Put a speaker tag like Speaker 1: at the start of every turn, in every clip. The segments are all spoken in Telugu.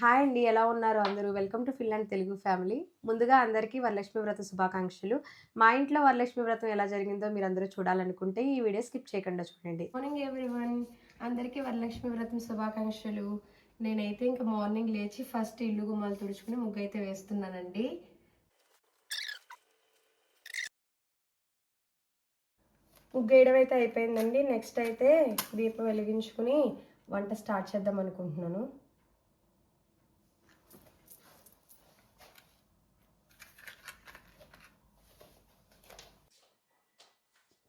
Speaker 1: హాయ్ అండి ఎలా ఉన్నారు అందరూ? Welcome to fill and Telugu family. ముందుగా అందరికీ వరలక్ష్మి వ్రత శుభాకాంక్షలు. మా ఇంట్లో వరలక్ష్మి వ్రతం ఎలా జరిగిందో మీరు అందరూ చూడాలనుకుంటే ఈ వీడియో స్కిప్ చేయకుండా చూడండి. మార్నింగ్ ఎవ్రీవన్ అందరికీ వరలక్ష్మి వ్రతం శుభాకాంక్షలు. నేనైతే ఇంకా మార్నింగ్ లేచి ఫస్ట్ ఇల్లు గుమ్మాలు తుడుచుకుని ముగ్గు అయితే వేస్తున్నానండి. ముగ్గు వేయడం అయితే అయిపోయిందండి నెక్స్ట్ అయితే దీపం వెలిగించుకుని వంట స్టార్ట్ చేద్దాం అనుకుంటున్నాను.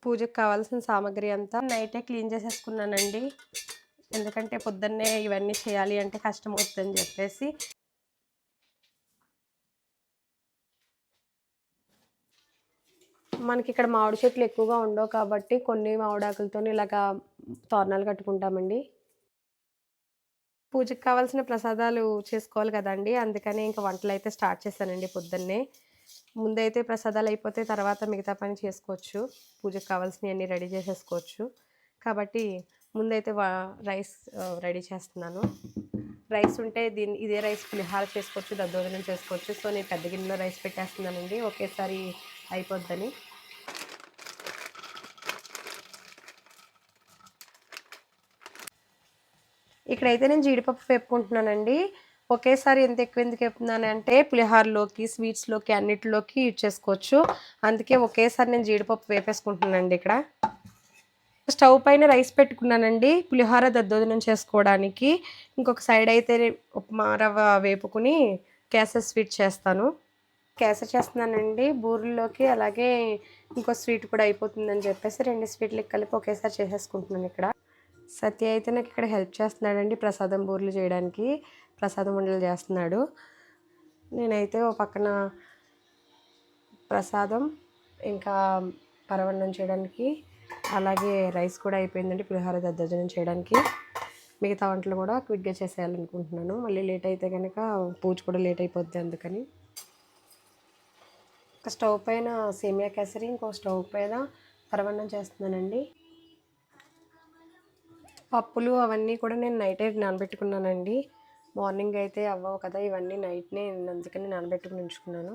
Speaker 1: పూజకు కావాల్సిన సామాగ్రి అంతా నైటే క్లీన్ చేసేసుకున్నానండి. ఎందుకంటే పొద్దున్నే ఇవన్నీ చేయాలి అంటే కష్టం అవుతుందని చెప్పేసి. మనకి ఇక్కడ మామిడి చెట్లు ఎక్కువగా ఉండవు కాబట్టి కొన్ని మామిడాకులతో ఇలాగా తోరణాలు కట్టుకుంటామండి. పూజకు కావాల్సిన ప్రసాదాలు చేసుకోవాలి కదండి. అందుకని ఇంకా వంటలు అయితే స్టార్ట్ చేశానండి పొద్దున్నే. ముందైతే ప్రసాదాలు అయిపోతే తర్వాత మిగతా పని చేసుకోవచ్చు. పూజకు కావాల్సినవి అన్నీ రెడీ చేసేసుకోవచ్చు. కాబట్టి ముందైతే రైస్ రెడీ చేస్తున్నాను. రైస్ ఉంటే దీన్ని ఇదే రైస్ పులిహార చేసుకోవచ్చు దద్దోజనం చేసుకోవచ్చు. సో నేను పెద్ద గిన్నెలో రైస్ పెట్టేస్తున్నానండి. ఒకేసారి అయిపోద్దని. ఇక్కడైతే నేను జీడిపప్పు వేపుకుంటున్నానండి. ఒకేసారి ఎంత ఎక్కువ ఎందుకు చెప్తున్నానంటే అంటే పులిహోరలోకి స్వీట్స్లోకి అన్నిటిలోకి యూజ్ చేసుకోవచ్చు. అందుకే ఒకేసారి నేను జీడిపప్పు వేపేసుకుంటున్నానండి ఇక్కడ. స్టవ్ పైన రైస్ పెట్టుకున్నానండి పులిహోర దద్దోజనం చేసుకోవడానికి. ఇంకొక సైడ్ అయితే ఉప్మా రవ్వ వేపుకుని క్యాసర్ స్వీట్ చేస్తాను. క్యాసర్ చేస్తున్నానండి బూరెల్లోకి అలాగే ఇంకో స్వీట్ కూడా అయిపోతుందని చెప్పేసి రెండు స్వీట్లు కలిపి ఒకేసారి చేసేసుకుంటున్నాను ఇక్కడ. సత్య అయితే నాకు ఇక్కడ హెల్ప్ చేస్తున్నాడండి ప్రసాదం బూరెలు చేయడానికి. ప్రసాదం ఉండలు చేస్తున్నాడు. నేనైతే ఓ పక్కన ప్రసాదం ఇంకా పరవన్నం చేయడానికి అలాగే రైస్ కూడా అయిపోయిందండి పులిహోర దద్దజనం చేయడానికి. మిగతా వంటలు కూడా క్విక్గా చేసేయాలనుకుంటున్నాను. మళ్ళీ లేట్ అయితే కనుక పూజ కూడా లేట్ అయిపోద్ది అందుకని. ఒక స్టవ్ పైన సేమియా కేసరి ఇంకో స్టవ్ పైన పరవన్నం చేస్తున్నానండి. పప్పులు అవన్నీ కూడా నేను నైటే నానబెట్టుకున్నానండి. మార్నింగ్ అయితే అవ్వవు కదా ఇవన్నీ నైట్నే అందుకని నానబెట్టుకుని ఉంచుకున్నాను.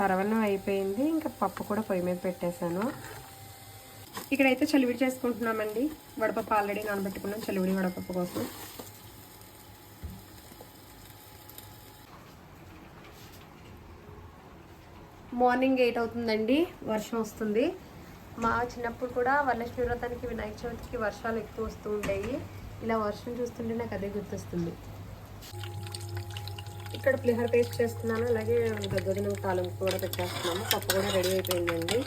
Speaker 1: పరవన్నం అయిపోయింది ఇంకా పప్పు కూడా పొయ్యి మీద పెట్టేశాను. ఇక్కడైతే చలివిడి చేసుకుంటున్నామండి. వడపప్పు ఆల్రెడీ నానబెట్టుకున్నాం చలివిడి వడపప్పు కోసం. మార్నింగ్ ఎయిట్ అవుతుందండి వర్షం వస్తుంది. మా చిన్నప్పుడు కూడా వరలక్ష్మి వ్రతానికి వినాయక చవితికి వర్షాలు ఎక్కువ వస్తూ ఉంటాయి. ఇలా వర్షం చూస్తుంటే నాకు అదే గుర్తొస్తుంది. ఇక్కడ పులిహోర పేస్ట్ చేస్తున్నాను అలాగే గద్దొదిన తాలింపు కూడా పెట్టేస్తున్నాము. పప్పు కూడా రెడీ అయిపోయిందండి.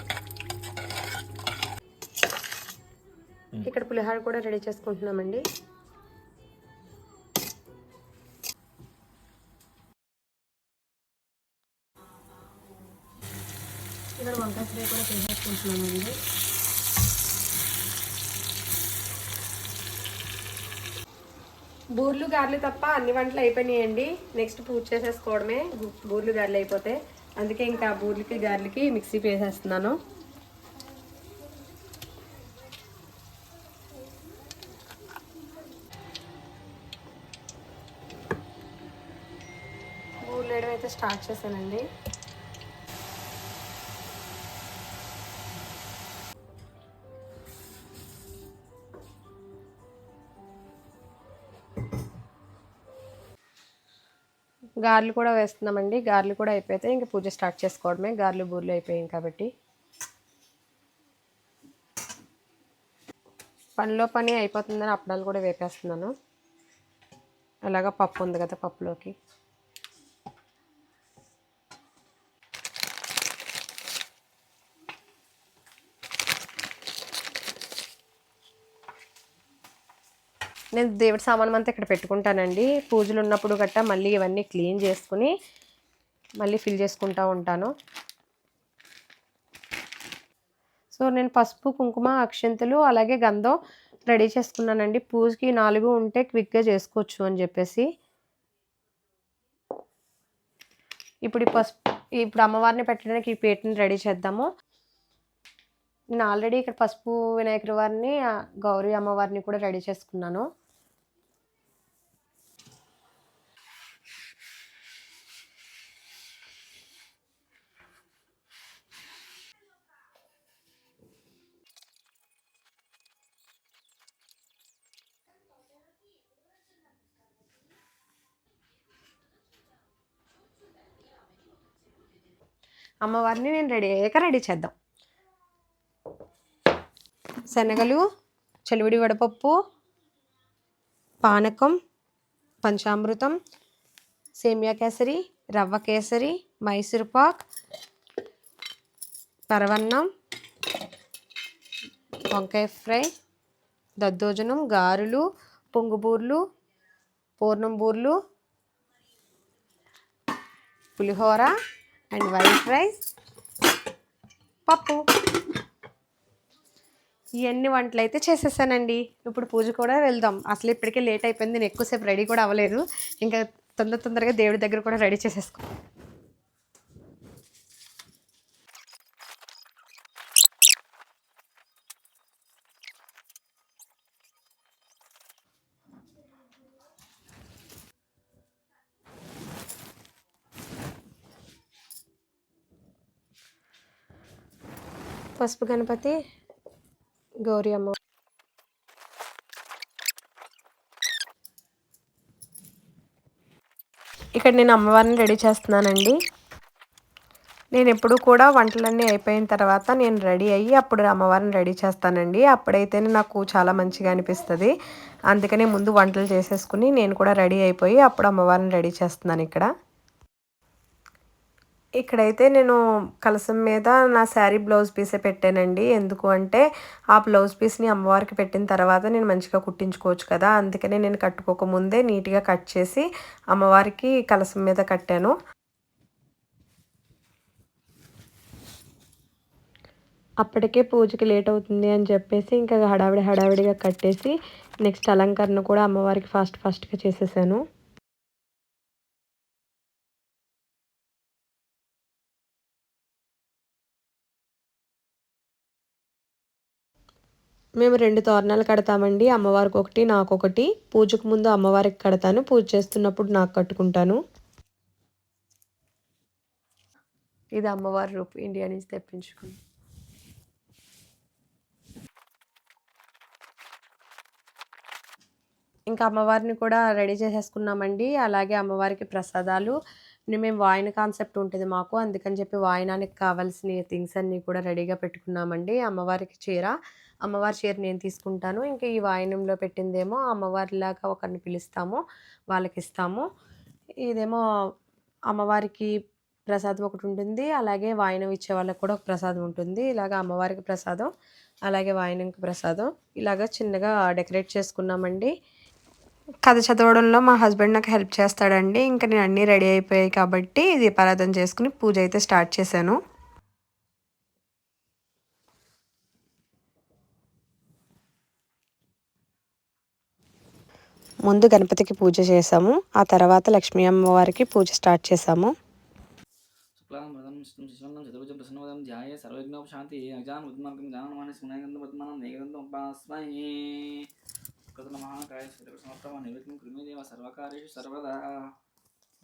Speaker 1: ఇక్కడ పులిహోర కూడా రెడీ చేసుకుంటున్నామండి. వేసుకున్నామండి బూర్లు గారెలు తప్ప అన్ని వంటలు అయిపోయినాయండి. నెక్స్ట్ పూజ చేసేసుకోవడమే. బూర్లు గారెలు అయిపోతే అందుకే ఇంకా బూర్లకి గారెలకి మిక్సీ వేసేస్తున్నాను. బూర్లు వేయడం అయితే స్టార్ట్ చేశానండి. గార్లు కూడా వేస్తున్నామండి. గార్లు కూడా అయిపోతే ఇంకా పూజ స్టార్ట్ చేసుకోవడమే. గార్లు బూర్లు అయిపోయాయి కాబట్టి. పనిలో పని అయిపోతుందని అప్పడాలు కూడా వేపేస్తున్నాను. అలాగా పప్పు ఉంది కదా పప్పులోకి. నేను దేవుడి సామానం అంతా ఇక్కడ పెట్టుకుంటానండి. పూజలు ఉన్నప్పుడు గట్టా మళ్ళీ ఇవన్నీ క్లీన్ చేసుకుని మళ్ళీ ఫిల్ చేసుకుంటూ ఉంటాను. సో నేను పసుపు కుంకుమ అక్షంతలు అలాగే గంధం రెడీ చేసుకున్నానండి. పూజకి నాలుగు ఉంటే క్విక్గా చేసుకోవచ్చు అని చెప్పేసి. ఇప్పుడు ఈ పసుపు ఇప్పుడు అమ్మవారిని పెట్టడానికి ఈ పేటని రెడీ చేద్దాము. నేను ఆల్రెడీ ఇక్కడ పసుపు వినాయకుడి వారిని గౌరీ అమ్మవారిని కూడా రెడీ చేసుకున్నాను. అమ్మవారిని నేను రెడీ అయ్యాక రెడీ చేద్దాం. శనగలు చలివిడి వడపప్పు పానకం పంచామృతం సేమియా కేసరి రవ్వ కేసరి మైసూర్ పాక్ పరవన్నం వంకాయ ఫ్రై దద్దోజనం గారెలు పొంగుబూర్లు పూర్ణం బూర్లు పులిహోర అండ్ వైట్ రైస్ పప్పు. ఇవన్నీ వంటలు అయితే చేసేసానండి. ఇప్పుడు పూజ కూడా వెళ్దాం. అసలు ఇప్పటికే లేట్ అయిపోయింది. నేను ఎక్కువసేపు రెడీ కూడా అవ్వలేదు. ఇంకా తొందర తొందరగా దేవుడి దగ్గర కూడా రెడీ చేసేసుకో. పసుపు గణపతి గౌరీ అమ్మ. ఇక్కడ నేను అమ్మవారిని రెడీ చేస్తున్నానండి. నేను ఎప్పుడు కూడా వంటలన్నీ అయిపోయిన తర్వాత నేను రెడీ అయ్యి అప్పుడు అమ్మవారిని రెడీ చేస్తానండి. అప్పుడైతేనే నాకు చాలా మంచిగా అనిపిస్తుంది. అందుకనే ముందు వంటలు చేసేసుకుని నేను కూడా రెడీ అయిపోయి అప్పుడు అమ్మవారిని రెడీ చేస్తున్నాను ఇక్కడ. ఇక్కడైతే నేను కలసం మీద నా శారీ బ్లౌజ్ పీసే పెట్టానండి. ఎందుకు అంటే ఆ బ్లౌజ్ పీస్ని అమ్మవారికి పెట్టిన తర్వాత నేను మంచిగా కుట్టించుకోవచ్చు కదా. అందుకనే నేను కట్టుకోకముందే నీట్గా కట్ చేసి అమ్మవారికి కలసం మీద కట్టాను. అప్పటికే పూజకి లేట్ అవుతుంది అని చెప్పేసి ఇంకా హడావిడి హడావిడిగా కట్టేసి నెక్స్ట్ అలంకరణ కూడా అమ్మవారికి ఫాస్ట్ ఫాస్ట్గా చేసేసాను. మేము రెండు తోరణాలు కడతామండి అమ్మవారికి ఒకటి నాకు ఒకటి పూజకు ముందు అమ్మవారికి కడతాను పూజ చేస్తున్నప్పుడు నాకు కట్టుకుంటాను. ఇది అమ్మవారి రూపు ఇండియా నుంచి తెప్పించుకుంది ఇంకా అమ్మవారిని కూడా రెడీ చేసేసుకున్నామండి. అలాగే అమ్మవారికి ప్రసాదాలు. మేము వాయిన కాన్సెప్ట్ ఉంటుంది మాకు అందుకని చెప్పి వాయినానికి కావాల్సిన థింగ్స్ అన్నీ కూడా రెడీగా పెట్టుకున్నామండి. అమ్మవారికి చీర అమ్మవారి చీర నేను తీసుకుంటాను. ఇంకా ఈ వాయినంలో పెట్టిందేమో అమ్మవారిలాగా ఒకరిని పిలుస్తాము వాళ్ళకి ఇస్తాము ఇదేమో అమ్మవారికి ప్రసాదం ఒకటి ఉంటుంది. అలాగే వాయినం ఇచ్చే వాళ్ళకి కూడా ఒక ప్రసాదం ఉంటుంది. ఇలాగ అమ్మవారికి ప్రసాదం అలాగే వాయినంకి ప్రసాదం. ఇలాగ చిన్నగా డెకరేట్ చేసుకున్నామండి. కథ చదవడంలో మా హస్బెండ్ నాకు హెల్ప్ చేస్తాడండి. ఇంకా నేను అన్నీ రెడీ అయిపోయాయి కాబట్టి దీపారాధన చేసుకుని పూజ అయితే స్టార్ట్ చేశాను. ముందు గణపతికి పూజ చేసాము ఆ తర్వాత లక్ష్మీ అమ్మవారికి పూజ స్టార్ట్ చేసాము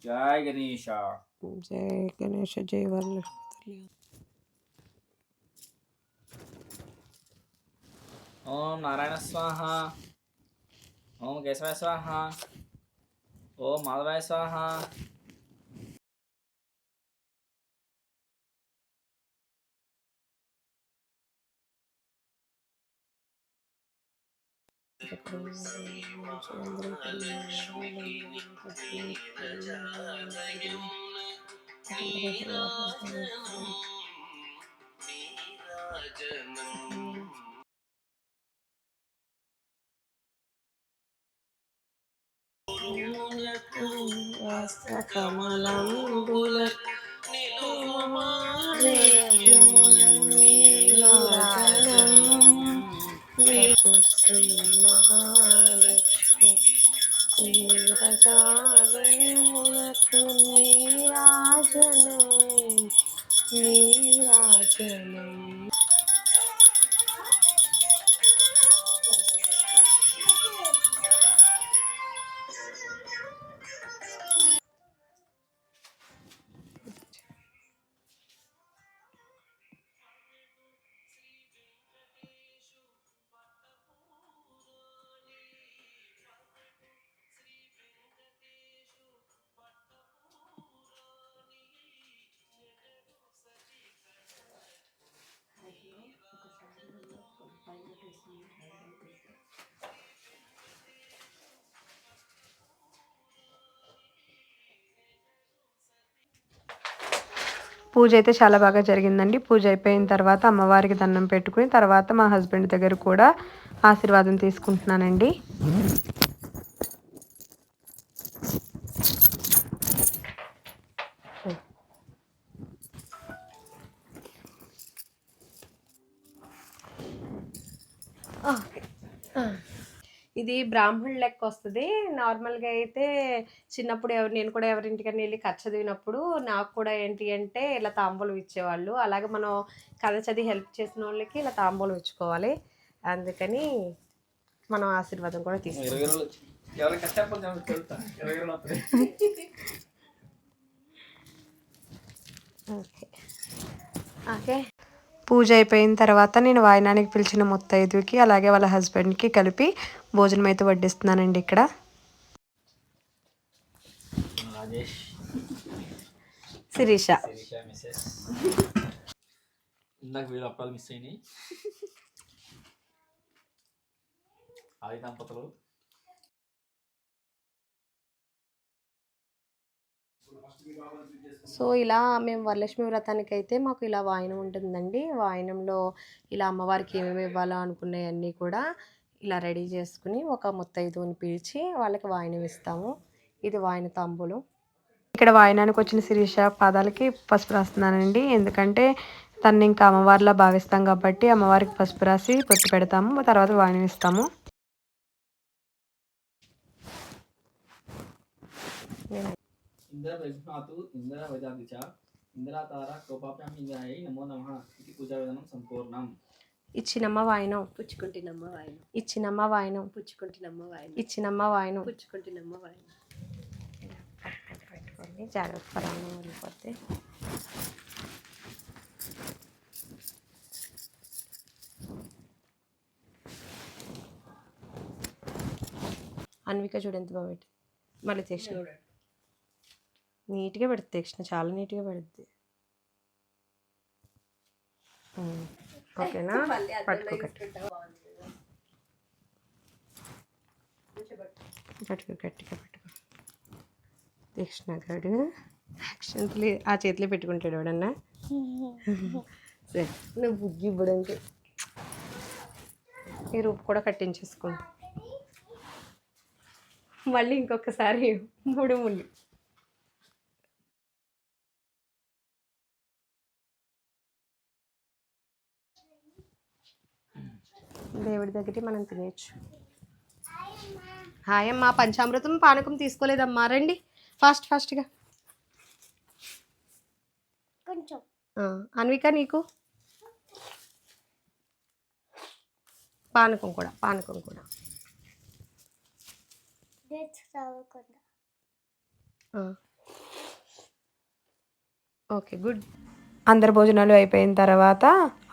Speaker 2: జయ గణేష
Speaker 1: జై గణేష జై వరలక్ష్మి
Speaker 2: ఓం నారాయణ స్వాహ. ఓం కేశవాయ స్వాహ ఓం మాధవాయ స్వాహ
Speaker 1: కమలంబుల శ్రీ
Speaker 3: పూజ అయితే చాలా బాగా జరిగిందండి. పూజ అయిపోయిన తర్వాత అమ్మవారికి దండం పెట్టుకుని తర్వాత మా హస్బెండ్ దగ్గర కూడా ఆశీర్వాదం తీసుకుంటున్నానండి.
Speaker 1: ఇది బ్రాహ్మణ్ లెక్క వస్తుంది. నార్మల్గా అయితే చిన్నప్పుడు ఎవరు నేను కూడా ఎవరింటికన్నా వెళ్ళి కథ చదివినప్పుడు నాకు కూడా ఏంటి అంటే ఇలా తాంబూలం ఇచ్చేవాళ్ళు. అలాగే మనం కథ చదివి హెల్ప్ చేసిన వాళ్ళకి ఇలా తాంబూలం ఇచ్చుకోవాలి. అందుకని మనం ఆశీర్వాదం కూడా తీసుకుంటాం. ఓకే. ఓకే.
Speaker 3: పూజ అయిపోయిన తర్వాత నేను వాయనానికి పిలిచిన ముత్తైదుకి అలాగే వాళ్ళ హస్బెండ్కి కలిపి భోజనం అయితే వడ్డిస్తున్నానండి ఇక్కడ.
Speaker 1: శిరీష.
Speaker 2: ఇందాక వీళ్ళు అప్పాలు మిస్ అయినాయి. ఆది దంపతులు.
Speaker 1: సో ఇలా మేము వరలక్ష్మి వ్రతానికి అయితే మాకు ఇలా వాయనం ఉంటుందండి. వాయనంలో ఇలా అమ్మవారికి ఏమేమి ఇవ్వాలో అనుకునేవన్నీ కూడా ఇలా రెడీ చేసుకుని ఒక ముత్తైదుని పిలిచి వాళ్ళకి వాయనం ఇస్తాము. ఇది వాయన తాంబూలం.
Speaker 3: ఇక్కడ వాయనానికి వచ్చిన శిరీష పాదాలకి పసుపు రాస్తున్నానండి. ఎందుకంటే తను ఇంకా అమ్మవారిలా భావిస్తాం కాబట్టి అమ్మవారికి పసుపు రాసి పెట్టి పెడతాము. తర్వాత వాయనం ఇస్తాము.
Speaker 2: ఇంద్ర ప్రజ్ఞాతు ఇంద్ర వజాది చ ఇంద్రాతార కోపాప్యాం ఇంద్రాయ నమో నమ ఇది పూజా విధానం సంపూర్ణం
Speaker 1: ఇచ్చినమ్మ వాయనం
Speaker 4: పుచ్చుకుంటున్నమ్మ వాయనం
Speaker 1: ఇచ్చినమ్మ వాయనం
Speaker 4: పుచ్చుకుంటున్నమ్మ వాయనం
Speaker 1: ఇచ్చినమ్మ వాయనం
Speaker 4: పుచ్చుకుంటున్నమ్మ వాయనం
Speaker 1: పెట్టుకోండి జాగ్రత్త పరాన్ని వెళ్ళిపోతే అన్విక చూడు ఎంత బాగా పెట్టి. మళ్ళీ తీక్షణ నీట్గా పెడుతుంది తీక్షణ చాలా నీట్గా పెడుతుంది. ఓకేనా? పట్టుకో గట్టి గట్టిగా పట్టుకో తీక్షణ గాడు యాక్షన్లు ఆ చేతిలో పెట్టుకుంటాడు ఎవడన్నా సరే నువ్వు బుగ్గి ఇవ్వడానికి ఈ రూపు కూడా కట్టించేసుకుంటా మళ్ళీ ఇంకొకసారి మూడు ముళ్ళు. దేవుడి దగ్గరికి మనం తినేయచ్చు. హాయ్ అమ్మా పంచామృతం పానకం తీసుకోలేదమ్మా. రండి ఫాస్ట్ ఫాస్ట్గా.
Speaker 4: కొంచెం.
Speaker 1: ఆ, అన్విక నీకు? పానకం కూడా పానకం కూడా. Okay good.
Speaker 3: అందరి భోజనాలు అయిపోయిన తర్వాత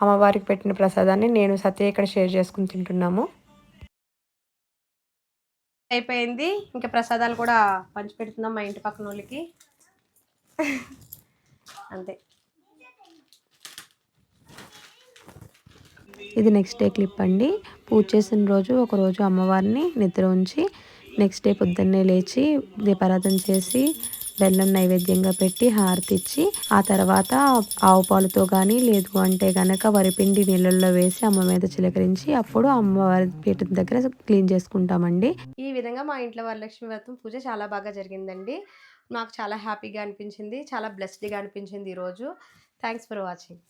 Speaker 3: అమ్మవారికి పెట్టిన ప్రసాదాన్ని నేను సత్య ఇక్కడ షేర్ చేసుకుని తింటున్నాము.
Speaker 1: అయిపోయింది. ఇంకా ప్రసాదాలు కూడా పంచిపెడుతున్నాం మా ఇంటి పక్కన వాళ్ళకి. అంతే.
Speaker 3: ఇది నెక్స్ట్ డే క్లిప్ అండి. పూజ చేసిన రోజు ఒక రోజు అమ్మవారిని నిద్ర ఉంచి నెక్స్ట్ డే పొద్దున్నే లేచి దీపారాధన చేసి బెల్లం నైవేద్యంగా పెట్టి హారతి ఇచ్చి ఆ తర్వాత ఆవు పాలతో కానీ లేదు అంటే గనక వరిపిండి నీళ్ళల్లో వేసి అమ్మ మీద చిలకరించి అప్పుడు అమ్మవారి పీఠం దగ్గర క్లీన్ చేసుకుంటామండి.
Speaker 1: ఈ విధంగా మా ఇంట్లో వరలక్ష్మి వ్రతం పూజ చాలా బాగా జరిగిందండి. నాకు చాలా హ్యాపీగా అనిపించింది చాలా బ్లెస్డ్గా అనిపించింది ఈరోజు థ్యాంక్స్ ఫర్ వాచింగ్